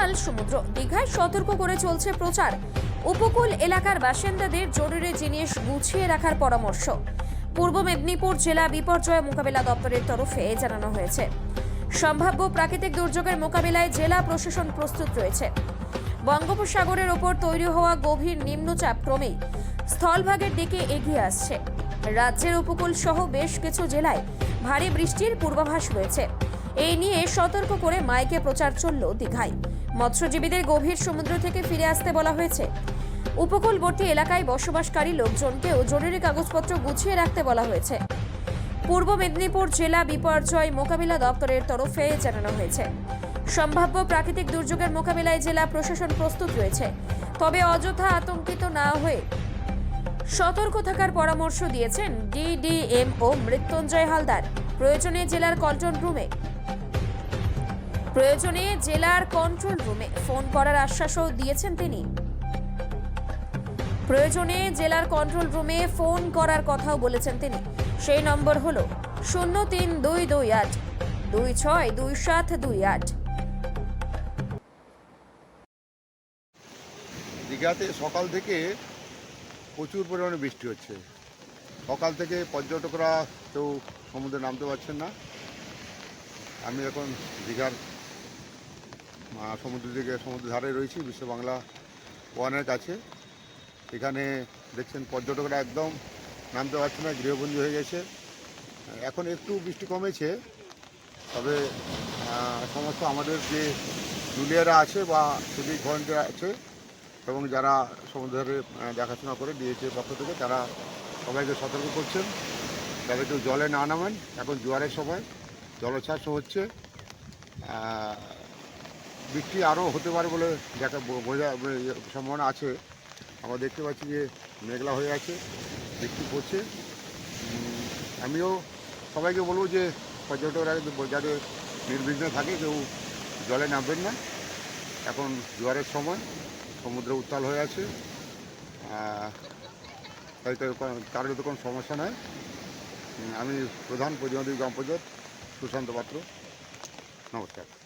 উত্তাল সমুদ্র। দীঘায় সতর্ক করে চলছে প্রচার। উপকূল এলাকার বাসিন্দাদের জরুরি জিনিস গুছিয়ে রাখার পরামর্শ। পূর্ব মেদিনীপুর জেলা বিপর্যয় মোকাবিলা দপ্তরের তরফে জানানো হয়েছে। সম্ভাব্য প্রাকৃতিক দুর্যোগের মোকাবিলায় জেলা প্রশাসন প্রস্তুত রয়েছে। বঙ্গোপসাগরের ওপর তৈরি হওয়া গভীর নিম্নচাপ ক্রমেই স্থলভাগের দিকে এগিয়ে আসছে। রাজ্যের উপকূল সহ বেশ কিছু জেলায় ভারী বৃষ্টির পূর্বাভাস রয়েছে। এই নিয়ে সতর্ক করে মাইকে প্রচার চলল দীঘায়। মৎস্যজীবীদের গভীর সমুদ্র থেকে ফিরে আসতে বলা হয়েছে। উপকূলবর্তী এলাকায় বসবাসকারী লোকজনকেও জরুরি কাগজপত্র গুছিয়ে রাখতে বলা হয়েছে। পূর্ব মেদিনীপুর জেলা বিপর্যয় মোকাবিলা দপ্তরের তরফে জানানো হয়েছে। সম্ভাব্য প্রাকৃতিক দুর্যোগের মোকাবিলায় জেলা প্রশাসন প্রস্তুত রয়েছে। তবে অযথা আতঙ্কিত না হয়ে সতর্ক থাকার পরামর্শ দিয়েছেন ডিডিএম ও মৃত্যুঞ্জয় হালদার। প্রয়োজনে জেলার কন্ট্রোল রুমে প্রয়োজনে জেলার কন্ট্রোল রুমে ফোন করার আশ্বাসও দিয়েছেন তিনি। প্রয়োজনে জেলার কন্ট্রোল রুমে ফোন করার কথাও বলেছেন তিনি। সেই নম্বর হল শূন্য তিন দুই দুই আট, দুই ছয় দুই সাত দুই আট। দীঘাতে সকাল থেকে প্রচুর পরিমাণে বৃষ্টি হচ্ছে। সকাল থেকে পর্যটকরা কেউ সমুদ্রে নামতে পারছেন না। আমি এখন দীঘার সমুদ্র দিকে সমুদ্র ধারে রয়েছি, বিশ্ব বাংলা ওয়ানের কাছে। এখানে দেখছেন পর্যটকরা একদম নামতে পারছে না, গৃহবন্দী হয়ে গেছে। এখন একটু বৃষ্টি কমেছে, তবে সমস্ত আমাদের যে জুলিয়ারা আছে বা সিভিক ভলেন্টিয়ার আছে এবং যারা সমুদ্রে দেখাশোনা করে ডিএচএ পক্ষ থেকে, তারা সবাইকে সতর্ক করছেন। তবে কেউ জলে না নামেন, এখন জোয়ারের সময় জলোচ্ছ্বাস হচ্ছে। বৃষ্টি আরও হতে পারে বলে দেখা বোঝা ইয়ে, সম্ভাবনা আছে। আমরা দেখতে পাচ্ছি যে মেঘলা হয়ে আছে বৃষ্টি পড়ছে। আমিও সবাইকে বলব যে পর্যটকরা যাতে নির্বিঘ্ন থাকে কেউ জলে নামবেন না। এখন জোয়ারের সময় সমুদ্র উত্তাল হয়ে আছে। তাই তো কোনো- কারও কোনো সমস্যা উম, আমি প্রধান প্রতিনিধি গ্রাম পঞ্চায়েত সুশান্ত পাত্র। নমস্কার।